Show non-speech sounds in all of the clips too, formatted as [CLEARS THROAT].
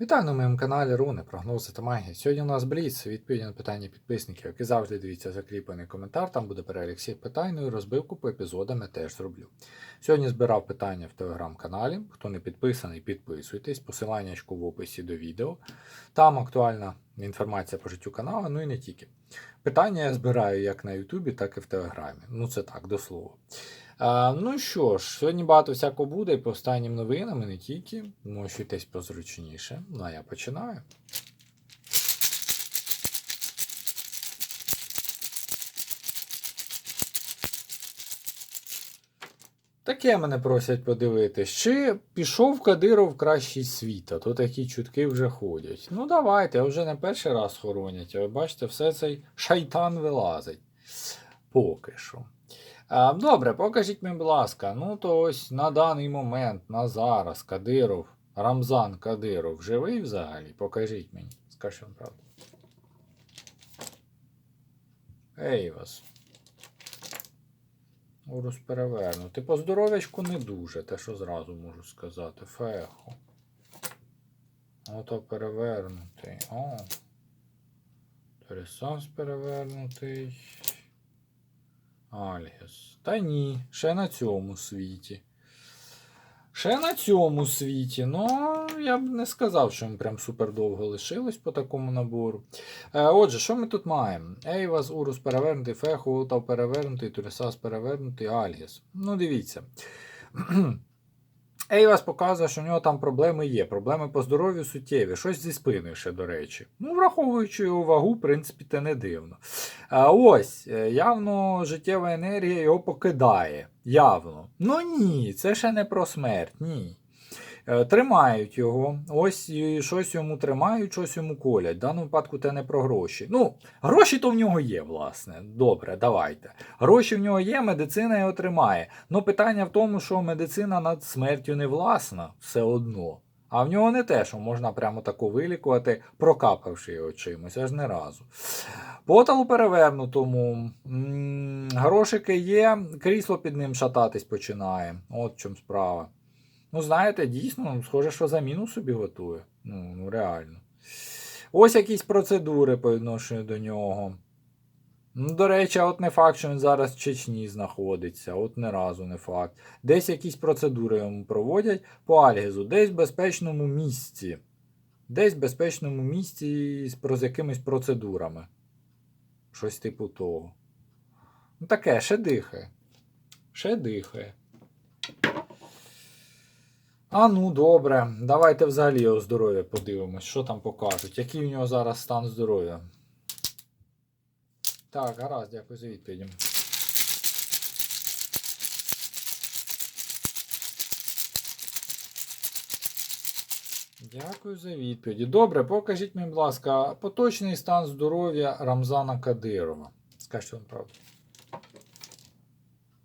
Вітаю на моєму каналі Руни, прогнози та магія. Сьогодні у нас Бліц, відповіді на питання підписників, як і завжди дивіться закріплений коментар, там буде перелік всіх питань, ну і розбивку по епізодам я теж зроблю. Сьогодні збирав питання в телеграм-каналі. Хто не підписаний, підписуйтесь, посилання в описі до відео. Там актуальна інформація по життю каналу, ну і не тільки. Питання я збираю як на Ютубі, так і в Телеграмі. Ну це так, до слова. Ну що ж, сьогодні багато всякого буде і по останнім новинам, і не тільки. Мощуйтесь позручніше. Ну а я починаю. Таке мене просять подивитись. Чи пішов Кадиров в кращий світ, а то такі чутки вже ходять. Ну давайте, вже не перший раз хоронять, а ви бачите, все цей шайтан вилазить. Поки що. Добре, покажіть мені, будь ласка, ну то ось на даний момент, на зараз, Кадиров, Рамзан Кадиров живий взагалі? Покажіть мені. Скажіть вам правду. Ей вас. Урус перевернути. По здоров'ячку не дуже, те, що зразу можу сказати. Фехо. Ото перевернутий. О. Торісанс перевернутий. Альгіс. Та ні, ще на цьому світі. Ще на цьому світі. Ну, я б не сказав, що ми прям супер довго лишилось по такому набору. Е, отже, що ми тут маємо? Ейвас, Урус перевернутий, Феху, Утав перевернутий, Туресас перевернутий, Альгіс. Ну, дивіться. [CLEARS THROAT] Ейвас показує, що у нього там проблеми є. Проблеми по здоров'ю суттєві. Щось зі спиною ще, до речі. Ну, враховуючи його вагу, в принципі, це не дивно. А ось, е, явно життєва енергія його покидає. Явно. Ну ні, це ще не про смерть, ні. Е, Тримають його, ось щось йому тримають, щось йому колять. В даному випадку це не про гроші. Ну, гроші то в нього є, власне. Добре, давайте. Гроші в нього є, медицина його тримає. Ну питання в тому, що медицина над смертю не власна, все одно. А в нього не те, що можна прямо тако вилікувати, прокапавши його чимось, аж не разу. Поталу перевернутому. Грошики є, крісло під ним шататись починає. От в чому справа. Ну, знаєте, дійсно, схоже, що заміну собі готує. Ну, ну реально. Ось якісь процедури по відношенню до нього. Ну, до речі, от не факт, що він зараз в Чечні знаходиться, от не разу не факт. Десь якісь процедури йому проводять по Альгізу, десь в безпечному місці. Десь в безпечному місці з якимись процедурами. Щось типу того. Ну таке, ще дихає. Ще дихає. А ну добре, давайте взагалі його здоров'я подивимось, що там покажуть. Який у нього зараз стан здоров'я? Так, гаразд, дякую за відповідь. Дякую за відповіді. Добре, покажіть мені, будь ласка, поточний стан здоров'я Рамзана Кадирова. Скажіть вам правду.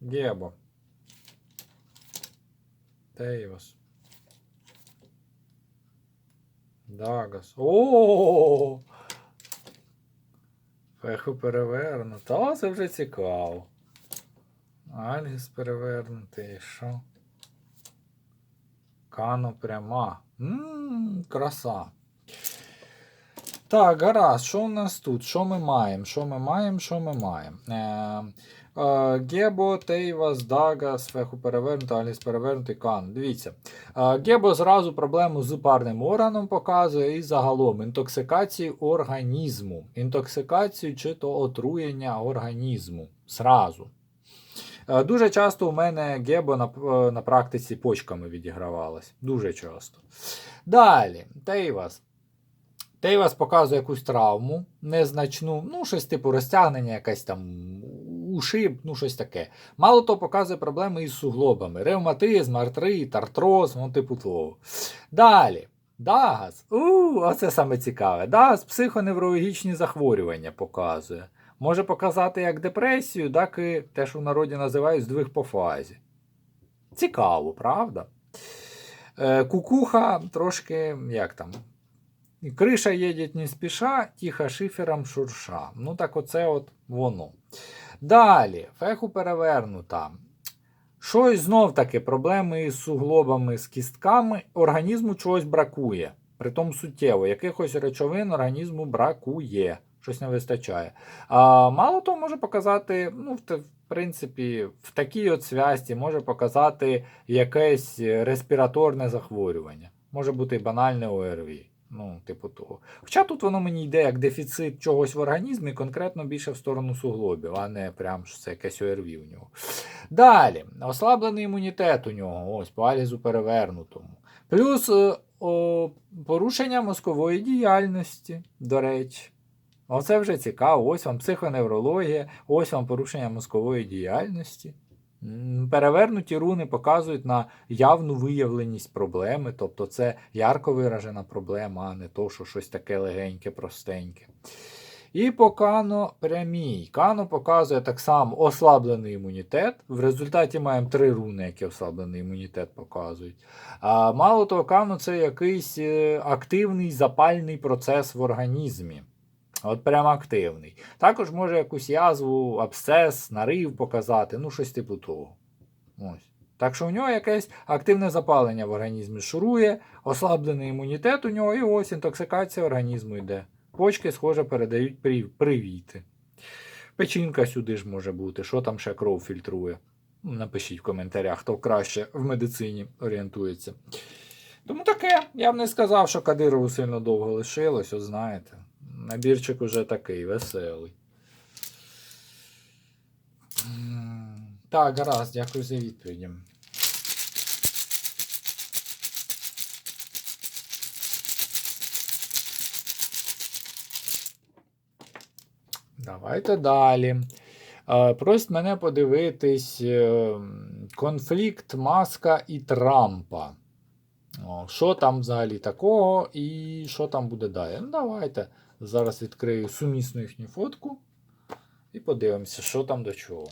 Гебо. Тейвас. Дагас. О! Феху перевернуто. О, це вже цікаво. Альгіс перевернутий. Що? Кано пряма. Ммм, краса. Так, гаразд, що у нас тут? Що ми маємо? Що ми маємо? Що ми маємо? Е, Гебо, Тейвас, Дагас, Феху перевернуто, Аліс перевернутий, Кан. Дивіться. Гебо зразу проблему з парним органом показує і загалом інтоксикацію організму. Інтоксикацію чи то отруєння організму. Зразу. Дуже часто у мене гебо на, е, на практиці почками відігравалось. Дуже часто. Далі, Тейвас. Тейвас показує якусь травму, незначну, ну, щось типу розтягнення, якась там ушиб, ну, щось таке. Мало того, показує проблеми із суглобами: ревматизм, артрит, артроз, ну, типу того. Далі. Дагас. У, оце саме цікаве. Дагас психоневрологічні захворювання показує. Може показати як депресію, так і те, що в народі називають здвиг по фазі. Цікаво, правда? Е, Кукуха трошки, як там, Криша їде не спіша, тихо шифером шурша. Ну так оце от воно. Далі, феху перевернута. Щось знов таки проблеми із суглобами, з кістками, організму чогось бракує. Притом суттєво, якихось речовин організму бракує, щось не вистачає. А мало того, може показати, ну, в, принципі, в такій от зв'язці може показати якесь респіраторне захворювання. Може бути банальне ОРВІ. Ну, типу того. Хоча тут воно мені йде як дефіцит чогось в організмі, конкретно більше в сторону суглобів, а не прям що це якесь ОРВІ у нього. Далі, ослаблений імунітет у нього, ось по алізу перевернутому. Плюс е, о, порушення мозкової діяльності, до речі. Оце вже цікаво. Ось вам психоневрологія, ось вам порушення мозкової діяльності. Перевернуті руни показують на явну виявленість проблеми, тобто це ярко виражена проблема, а не то, що щось таке легеньке, простеньке. І по Кано прямій. Кано показує так само ослаблений імунітет. В результаті маємо три руни, які ослаблений імунітет показують. А мало того, Кано це якийсь е, активний запальний процес в організмі. От прям активний. Також може якусь язву, абсцес, нарив показати, ну щось типу того. Ось. Так що у нього якесь активне запалення в організмі шурує, ослаблений імунітет у нього, і ось інтоксикація організму йде. Почки, схоже, передають привіти. Печінка сюди ж може бути, що там ще кров фільтрує. Ну, Напишіть в коментарях, хто краще в медицині орієнтується. Тому таке, я б не сказав, що Кадирову сильно довго лишилось, от знаєте. Набірчик уже такий веселий. Так, гаразд, дякую за відповіді. Давайте далі. Е, Просять мене подивитись е, конфлікт Маска і Трампа. Що там взагалі такого і що там буде далі? Ну, давайте зараз відкрию сумісну їхню фотку і подивимося, що там до чого.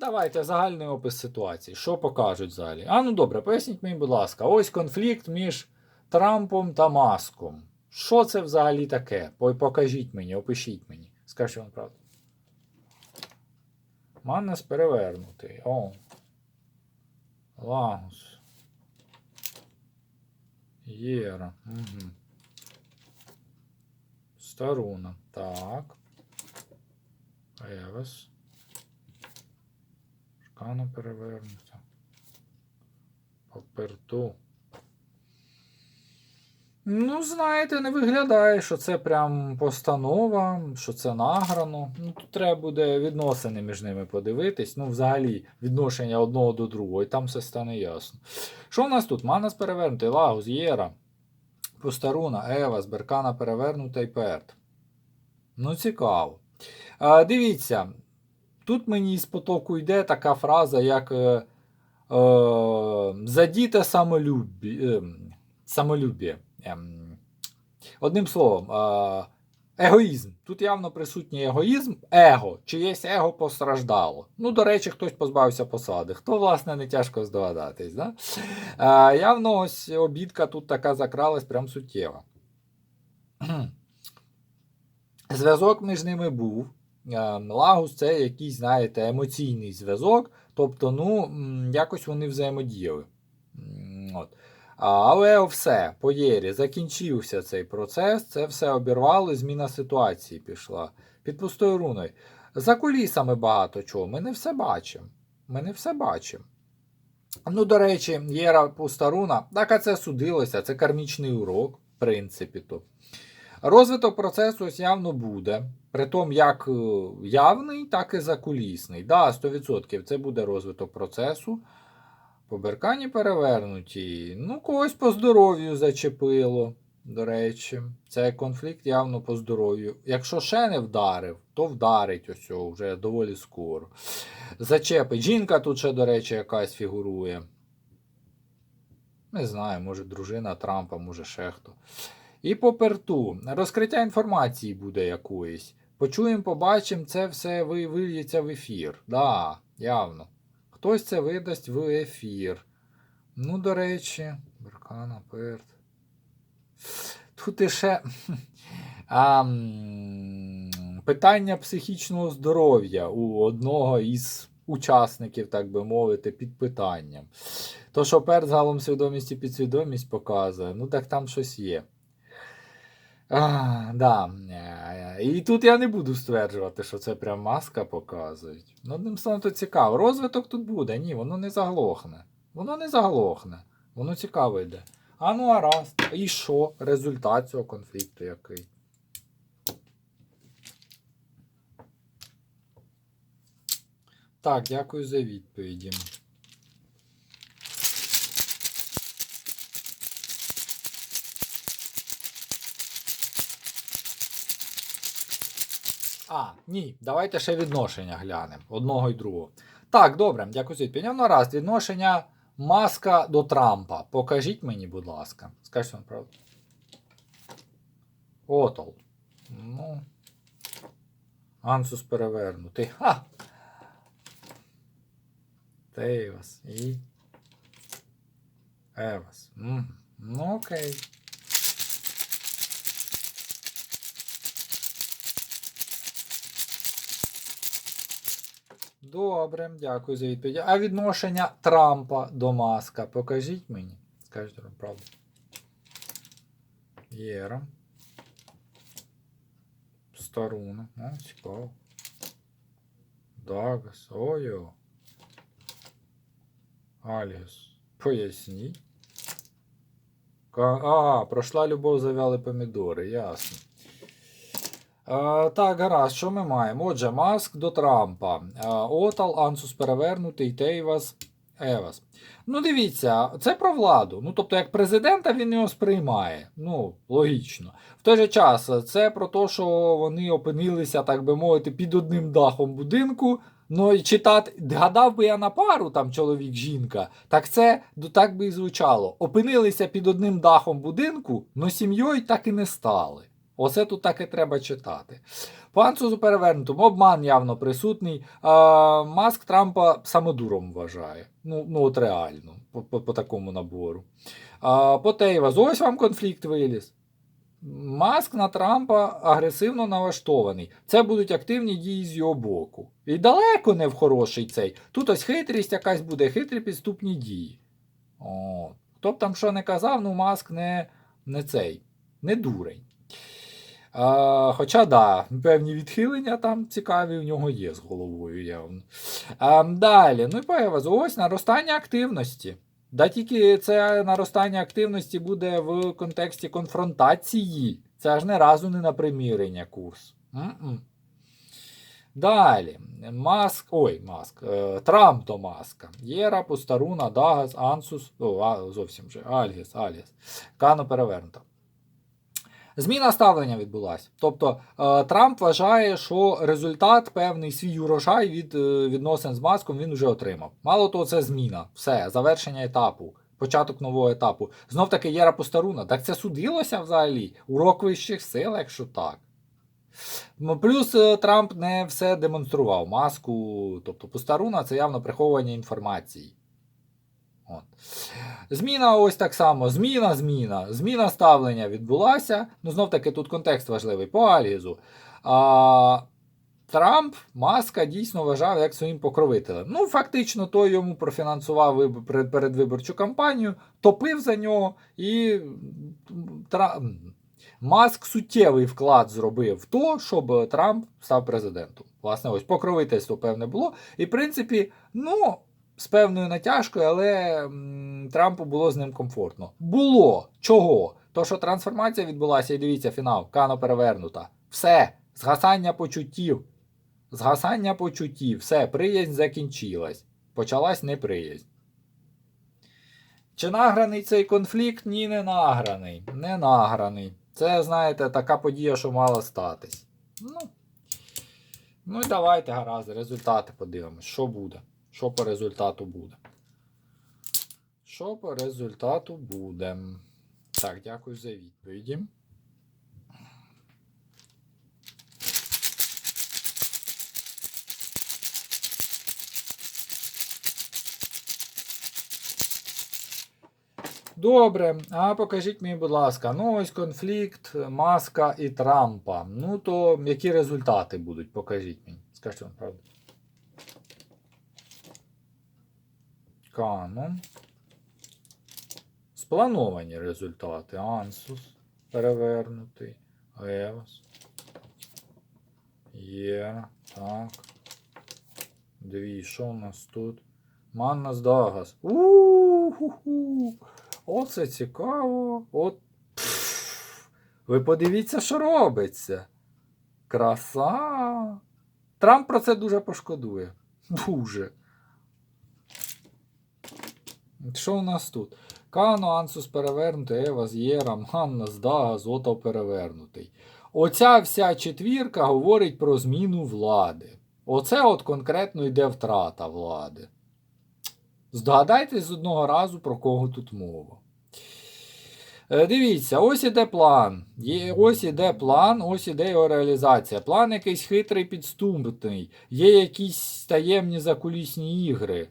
Давайте загальний опис ситуації. Що покажуть взагалі? А ну добре, поясніть мені, будь ласка, ось конфлікт між Трампом та Маском. Що це взагалі таке? Покажіть мені, опишіть мені. Скажіть вам правду. Маннес перевернутий. О. Лагус. Єра. Угу. Старуна. Так. Евес. Шкана перевернута. Поперту. Ну, знаєте, не виглядає, що це прям постанова, що це награно. Ну, тут треба буде відносини між ними подивитись. Ну, взагалі, відношення одного до другого, і там все стане ясно. Що в нас тут? Манас перевернутий, Лагус, Єра, Постаруна, Ева, Беркана перевернута і Перт. Ну, цікаво. А, дивіться, тут мені з потоку йде така фраза, як е, е, задіте самолюбі, е, самолюбі. Ем, одним словом, е, егоїзм. Тут явно присутній егоїзм, его. Чиєсь его постраждало. Ну, до речі, хтось позбавився посади. Хто, власне, не тяжко здогадатись. Да? Е, явно ось обідка тут така закралась прям суттєва. [CLEARS THROAT] Зв'язок між ними був. Е, Лагус це якийсь, знаєте, емоційний зв'язок. Тобто, ну, якось вони взаємодіяли. От. Але все, по Єрі, закінчився цей процес, це все обірвало, зміна ситуації пішла. Під пустою руною. За кулісами багато чого. Ми не все бачимо. Ми не все бачимо. Ну, до речі, Єра пуста руна, так а це судилося, це кармічний урок, в принципі. то. Розвиток процесу ось явно буде. Притом як е, явний, так і закулісний. Да, 100% це буде розвиток процесу. По беркані перевернуті. Ну, когось по здоров'ю зачепило. До речі, це конфлікт явно по здоров'ю. Якщо ще не вдарив, то вдарить ось цього вже доволі скоро. Зачепить. Жінка тут ще, до речі, якась фігурує. Не знаю, може дружина Трампа, може ще хто. І по перту. Розкриття інформації буде якоїсь. Почуємо, побачимо, це все ви- вильється в ефір. Да, явно. Хтось це видасть в ефір. Ну, до речі, Беркана, Перт. Тут іще [LAUGHS] а, питання психічного здоров'я у одного із учасників, так би мовити, під питанням. То, що перед загалом свідомість і підсвідомість показує, ну так там щось є. А, да. Е, І тут я не буду стверджувати, що це прям маска показують. Ну, одним словом, то цікаво. Розвиток тут буде. Ні, воно не заглохне. Воно не заглохне. Воно цікаво йде. А ну а раз. І що? Результат цього конфлікту який? Так, дякую за відповіді. А, ні, давайте ще відношення глянемо. Одного і другого. Так, добре, дякую за відповідь. Ну, раз, відношення маска до Трампа. Покажіть мені, будь ласка. Скажіть вам правду. Отол. Ну. Ансус перевернутий. Ха! Тейвас і. Евас. Ну окей. Добре, дякую за відповідь. А відношення Трампа до Маска покажіть мені. Скажіть вам правду. Єра. Старуна. О, цікаво. Дагас. Ой-о. Альгіс. Поясніть. А, пройшла любов, завяли помідори, ясно. Е, так, гаразд, що ми маємо? Отже, Маск до Трампа. Е, Отал, Ансус перевернутий, Тейвас, Евас. Ну, дивіться, це про владу. Ну, тобто, як президента він його сприймає. Ну, логічно. В той же час, це про те, що вони опинилися, так би мовити, під одним дахом будинку. Ну, і читати, гадав би я на пару, там чоловік, жінка, так це ну, так би і звучало. Опинилися під одним дахом будинку, но сім'єю так і не стали. Оце тут так і треба читати. По перевернутому обман явно присутній. А, Маск Трампа самодуром вважає. Ну, ну от реально, по, такому набору. А, Потейва, ось вам конфлікт виліз. Маск на Трампа агресивно налаштований. Це будуть активні дії з його боку. І далеко не в хороший цей. Тут ось хитрість якась буде, хитрі підступні дії. О, хто б там що не казав, ну Маск не, не цей, не дурень. А, хоча, да, певні відхилення там цікаві в нього є з головою явно. А, далі, ну і появилось, ось наростання активності. Да тільки це наростання активності буде в контексті конфронтації. Це аж не разу не на примірення курс. М-м. Далі. Маск. Ой, Маск. Е, Трамп до Маска. Єра, Пустаруна, Дагас, Ансус. О, а, зовсім вже. Альгіс, Альгіс. Кано перевернуто. Зміна ставлення відбулася. Тобто е, Трамп вважає, що результат певний свій урожай від е, відносин з маском він вже отримав. Мало того, це зміна. Все, завершення етапу, початок нового етапу. Знов таки Єра Постаруна. Так це судилося взагалі? Урок вищих сил, якщо так. Плюс е, Трамп не все демонстрував маску, тобто Постаруна це явно приховування інформації. От. Зміна ось так само. Зміна, зміна. Зміна ставлення відбулася. Ну, знов таки, тут контекст важливий по Алізу. А, Трамп Маска дійсно вважав як своїм покровителем. Ну, фактично, той йому профінансував передвиборчу кампанію, топив за нього і м, Тра... м, Маск суттєвий вклад зробив в то, щоб Трамп став президентом. Власне, ось покровительство певне було. І, в принципі, ну, з певною натяжкою, але Трампу було з ним комфортно. Було. Чого? То, що трансформація відбулася, і дивіться, фінал, кано перевернута. Все, згасання почуттів. Згасання почуттів. Все, приязнь закінчилась. Почалась неприязнь. Чи награний цей конфлікт? Ні, не награний. Не награний. Це, знаєте, така подія, що мала статись. Ну, ну і давайте гаразд, результати подивимось, що буде. Що по результату буде? Що по результату буде? Так, дякую за відповіді. Добре, а покажіть мені, будь ласка, ну ось конфлікт Маска і Трампа. Ну то які результати будуть? Покажіть мені. Скажіть вам правду. Канон. Сплановані результати. Ансус перевернутий. Евас. Є. Так. Дві. Що у нас тут? Маннас Дагас. У-ху-ху. Оце цікаво. От. Ви подивіться, що робиться. Краса. Трамп про це дуже пошкодує. Дуже. Що у нас тут? Кано, Ансус перевернутий, Евас, Єра, Манна, Здага, Зотов перевернутий. Оця вся четвірка говорить про зміну влади. Оце от конкретно йде втрата влади. Здогадайтесь з одного разу, про кого тут мова. Е, Дивіться, ось іде план. Ось іде план, ось іде його реалізація. План якийсь хитрий підступний. Є якісь таємні закулісні ігри.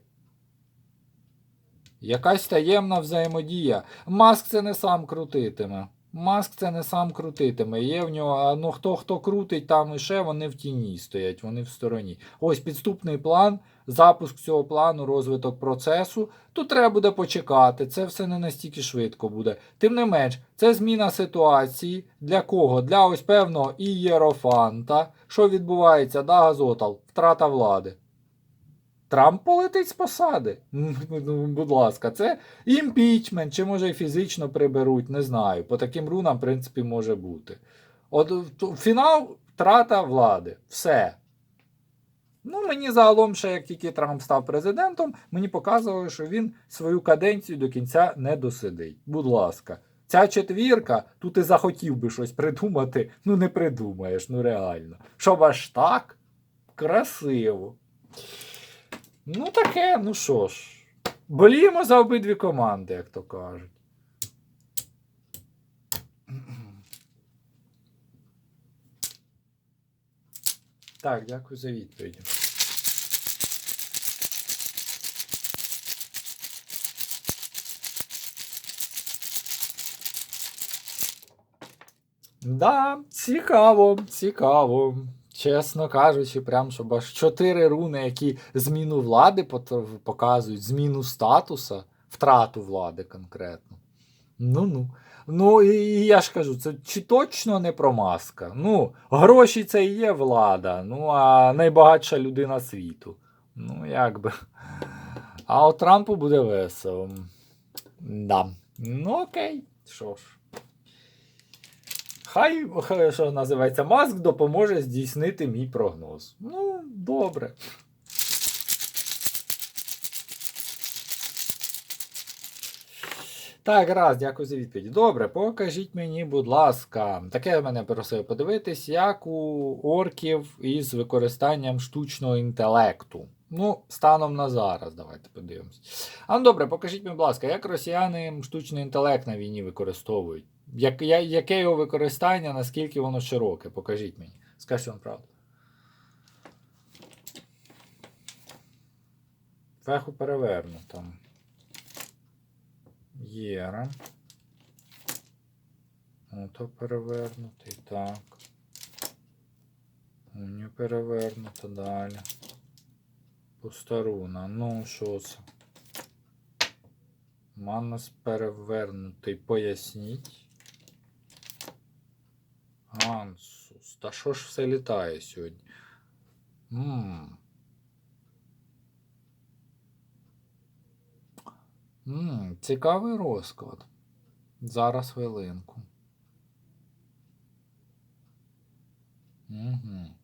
Якась таємна взаємодія. Маск це не сам крутитиме. Маск це не сам крутитиме. Є в нього, ну хто хто крутить там і ще, вони в тіні стоять, вони в стороні. Ось підступний план, запуск цього плану, розвиток процесу. Тут треба буде почекати. Це все не настільки швидко буде. Тим не менш, це зміна ситуації. Для кого? Для ось певного ієрофанта. Що відбувається? Да, Газотал, втрата влади. Трамп полетить з посади. Ну, Будь ласка, це імпічмент, чи може і фізично приберуть, не знаю. По таким рунам, в принципі, може бути. От фінал втрата влади. Все. Ну, мені загалом, ще як тільки Трамп став президентом, мені показували, що він свою каденцію до кінця не досидить. Будь ласка. Ця четвірка, тут і захотів би щось придумати, ну не придумаєш, ну реально. Щоб аж так? Красиво. Ну таке, ну що ж. Боліємо за обидві команди, як то кажуть. Так, дякую за відповіді. Да, цікаво, цікаво. Чесно кажучи, прям щоб аж чотири руни, які зміну влади показують, зміну статуса, втрату влади конкретно. Ну ну. Ну і і я ж кажу, це чи точно не про маска. Ну, гроші це і є влада, ну а найбагатша людина світу. Ну, як би. А от Трампу буде весело. Да. Ну окей, що ж. Хай, що називається, Маск допоможе здійснити мій прогноз. Ну, добре. Так, раз, дякую за відповідь. Добре, покажіть мені, будь ласка, таке мене просив подивитись, як у орків із використанням штучного інтелекту. Ну, станом на зараз, давайте подивимось. А ну добре, покажіть мені, будь ласка, як росіяни штучний інтелект на війні використовують? Як, я- яке його використання, наскільки воно широке? Покажіть мені. Скажіть вам правду. Феху переверну там. Єра. Ото перевернутий, так. Уню перевернуто далі. Постаруна. Ну, що це? Манас перевернутий. Поясніть. Ансус. Та що ж все літає сьогодні? Ммм. Ммм, цікавий розклад. Зараз хвилинку. Угу.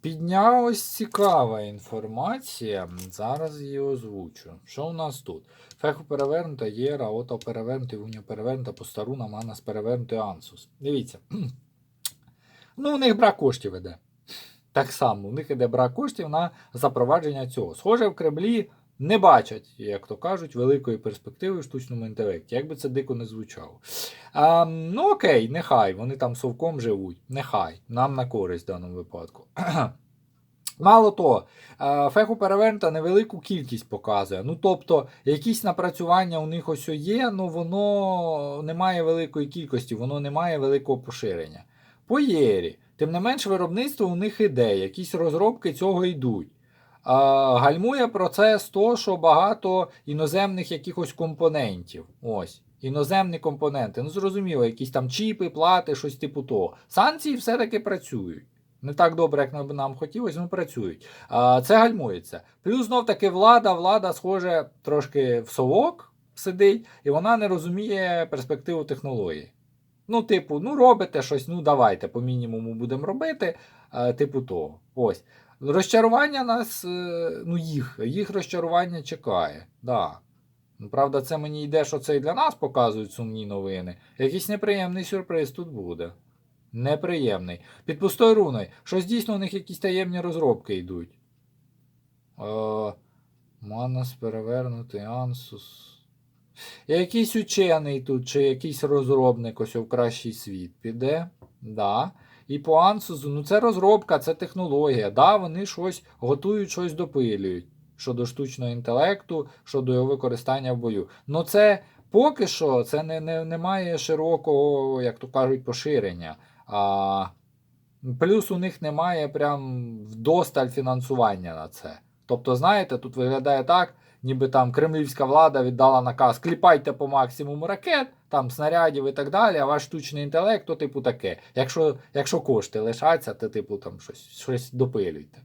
Піднялась цікава інформація. Зараз її озвучу. Що у нас тут? Феху перевернута, Єра, Ото перевернути, Уню перевернута, Постаруна, Манас перевернутий, Ансус. Дивіться. [CLEARS THROAT] Ну, у них брак коштів іде. Так само, у них іде брак коштів на запровадження цього. Схоже, в Кремлі не бачать, як то кажуть, великої перспективи в штучному інтелекті, як би це дико не звучало. А, ну окей, нехай, вони там совком живуть. Нехай. Нам на користь в даному випадку. [CLEARS THROAT] Мало того, феху перевернута невелику кількість показує. Ну, тобто, якісь напрацювання у них ось є, але воно не має великої кількості, воно не має великого поширення. По єрі. Тим не менш, виробництво у них іде, якісь розробки цього йдуть. Гальмує процес то, що багато іноземних якихось компонентів. Ось. Іноземні компоненти. Ну, зрозуміло, якісь там чіпи, плати, щось типу того. Санкції все-таки працюють. Не так добре, як нам- нам хотілося, але працюють. А, це гальмується. Плюс знов таки влада, влада, схоже, трошки в совок сидить, і вона не розуміє перспективу технології. Ну, типу, ну робите щось, ну давайте, по мінімуму будемо робити, а, типу того. Ось. Розчарування нас, е, ну їх, їх розчарування чекає. Да. Ну, Правда, це мені йде, що це і для нас показують сумні новини. Якийсь неприємний сюрприз тут буде. Неприємний. Під пустою руною. Щось дійсно у них якісь таємні розробки йдуть. Е, Манас перевернутий, Ансус. Якийсь учений тут, чи якийсь розробник ось в кращий світ піде. Да. І по Ансусу, ну це розробка, це технологія. Да, вони щось готують, щось допилюють щодо штучного інтелекту, щодо його використання в бою. Ну це поки що це не, не, не має широкого, як то кажуть, поширення. А, плюс у них немає прям вдосталь фінансування на це. Тобто, знаєте, тут виглядає так, ніби там кремлівська влада віддала наказ кліпайте по максимуму ракет, там снарядів і так далі, а ваш штучний інтелект, то типу таке. Якщо, якщо кошти лишаться, то типу там щось, щось допилюйте.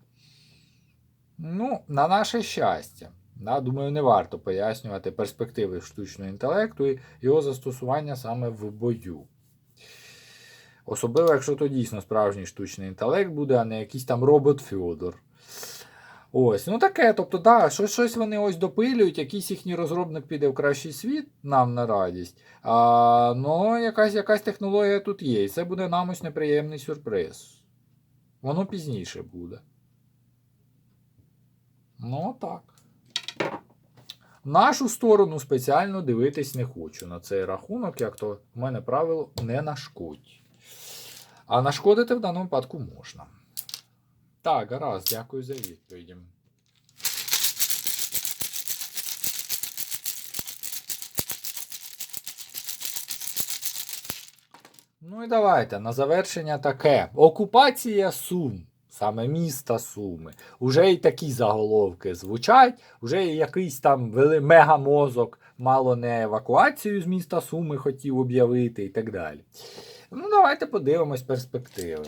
Ну, на наше щастя. Да, думаю, не варто пояснювати перспективи штучного інтелекту і його застосування саме в бою. Особливо, якщо то дійсно справжній штучний інтелект буде, а не якийсь там робот Фьодор. Ось, ну таке, тобто, да, щось, щось вони ось допилюють, якийсь їхній розробник піде в кращий світ, нам на радість. А, ну, якась, якась технологія тут є, і це буде нам ось неприємний сюрприз. Воно пізніше буде. Ну, так. Нашу сторону спеціально дивитись не хочу на цей рахунок, як то в мене правило не нашкодь. А нашкодити в даному випадку можна. Так, гаразд, дякую за відповіді. Ну і давайте на завершення таке. Окупація Сум. Саме міста Суми. Уже і такі заголовки звучать, уже і якийсь там вели мегамозок мало не евакуацію з міста Суми хотів об'явити і так далі. Ну, давайте подивимось перспективи.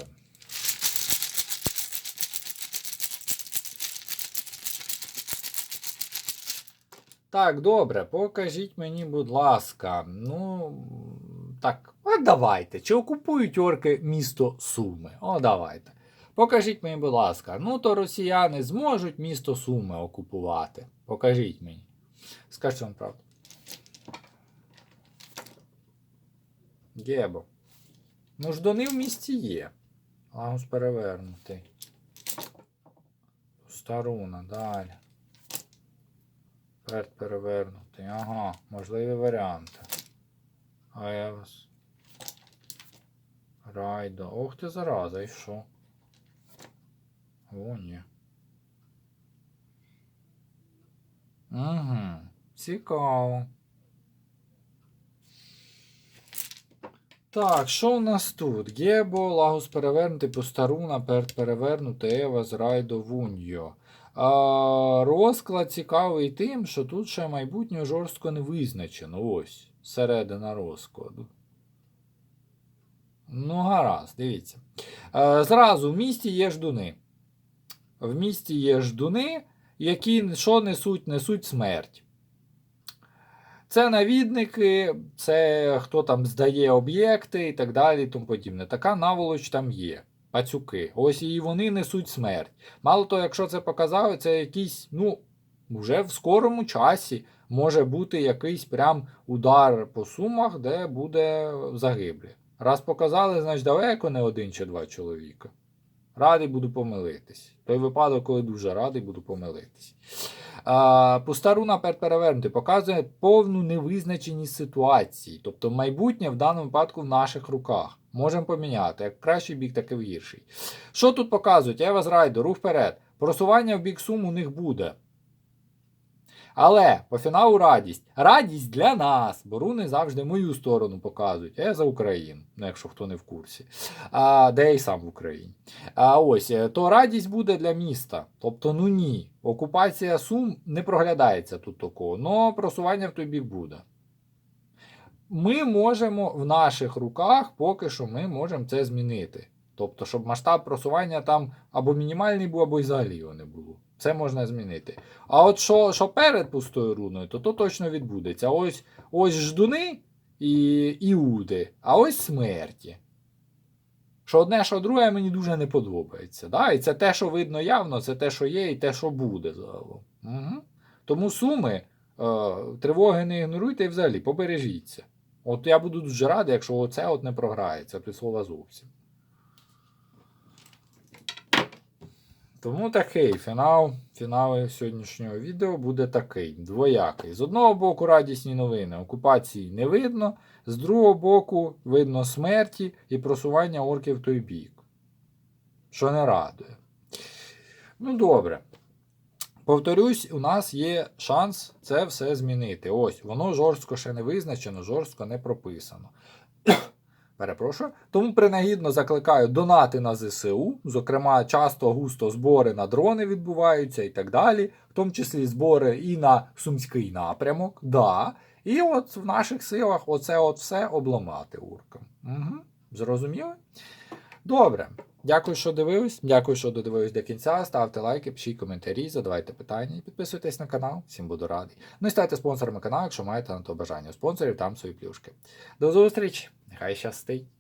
Так, добре, покажіть мені, будь ласка. Ну, так, а давайте. Чи окупують орки місто Суми? О, давайте. Покажіть мені, будь ласка. Ну, то росіяни зможуть місто Суми окупувати. Покажіть мені. Скажіть вам правду. Гебо. Ну, ждони в місті є. Лагус перевернутий. Старуна, далі. Перт перевернутий. Ага, можливі варіанти. А я. Райдо. Ох ти зараза, і що? О, ні. Угу. Цікаво. Так, що у нас тут? Гебо, Лагус перевернутий, Постаруна, Перт перевернутий, Евас, Райдо, Вуньо. Розклад цікавий тим, що тут ще майбутнє жорстко не визначено. Ось, середина розкладу. Ну, гаразд, дивіться. Е, зразу в місті є ждуни. В місті є ждуни, які що несуть, несуть смерть. Це навідники, це хто там здає об'єкти і так далі. і тому подібне. Така наволоч там є. Пацюки. Ось і вони несуть смерть. Мало того, якщо це показали, це якийсь, ну, вже в скорому часі може бути якийсь прям удар по сумах, де буде загиблі. Раз показали, значить далеко не один чи два чоловіка. Радий буду помилитись. Той випадок, коли дуже радий буду помилитись. А, Пустаруна перевернути показує повну невизначеність ситуації. Тобто майбутнє в даному випадку в наших руках. Можемо поміняти, як кращий бік, так і в гірший. Що тут показують? Я вас райду, рух вперед. Просування в бік сум у них буде. Але по фіналу радість. Радість для нас, бо руни завжди мою сторону показують. Я за Україну, ну якщо хто не в курсі. А, де і сам в Україні. А ось, е, то радість буде для міста. Тобто, ну ні. Окупація Сум не проглядається тут такого, але просування в той бік буде. Ми можемо в наших руках, поки що ми можемо це змінити. Тобто, щоб масштаб просування там або мінімальний був, або й взагалі його не було. Це можна змінити. А от що, що перед пустою руною, то то точно відбудеться. Ось ось ждуни і іуди, а ось смерті. Що одне, що друге мені дуже не подобається. Да? І це те, що видно явно, це те, що є, і те, що буде загалом. Угу. Тому суми, е, тривоги не ігноруйте і взагалі побережіться. От я буду дуже радий, якщо оце от не програється, від слова зовсім. Тому такий фінал, фінал сьогоднішнього відео буде такий двоякий. З одного боку, радісні новини. Окупації не видно, з другого боку, видно смерті і просування орків в той бік. Що не радує. Ну, добре. Повторюсь, у нас є шанс це все змінити. Ось, воно жорстко ще не визначено, жорстко не прописано. Перепрошую. Тому принагідно закликаю донати на ЗСУ. Зокрема, часто густо збори на дрони відбуваються і так далі, в тому числі збори і на сумський напрямок. Да. І от в наших силах оце от все обламати уркам. Угу. Зрозуміли? Добре. Дякую, що дивились. Дякую, що додивились до кінця. Ставте лайки, пишіть коментарі, задавайте питання і підписуйтесь на канал. Всім буду радий. Ну і ставте спонсорами каналу, якщо маєте на то бажання. У спонсорів там свої плюшки. До зустрічі! Нехай щастить!